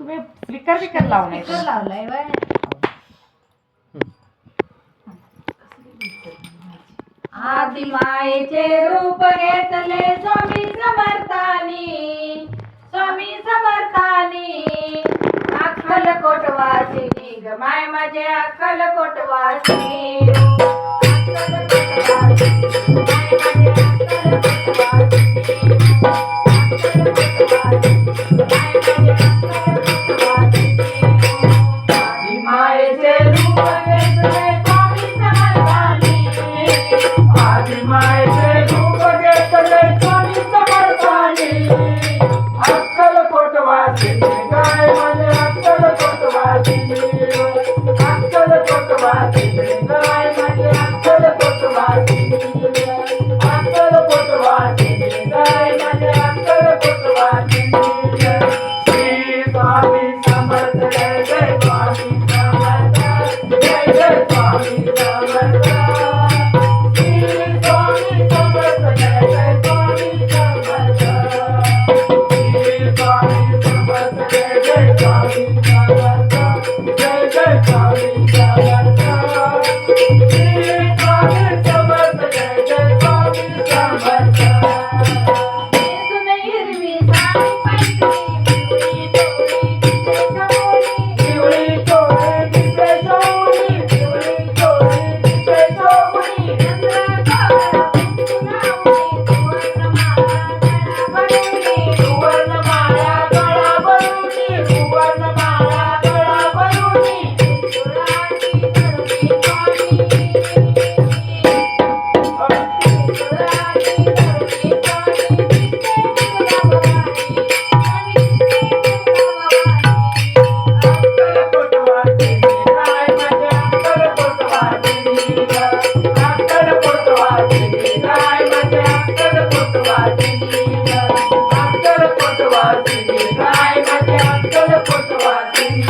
तुम्ही speaker beaker लावलाय का? लावलाय वय आधी मायेचे रूप घेतले स्वामी समर्थानी स्वामी समर्थानी अखल कोटवासिनी ग माय माझे अखल कोटवासिनी अख्खल कोटवासिनी, कोटवासिनी. I'm gonna talk about it. the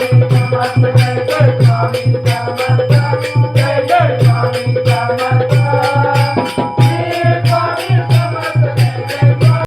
Thank you.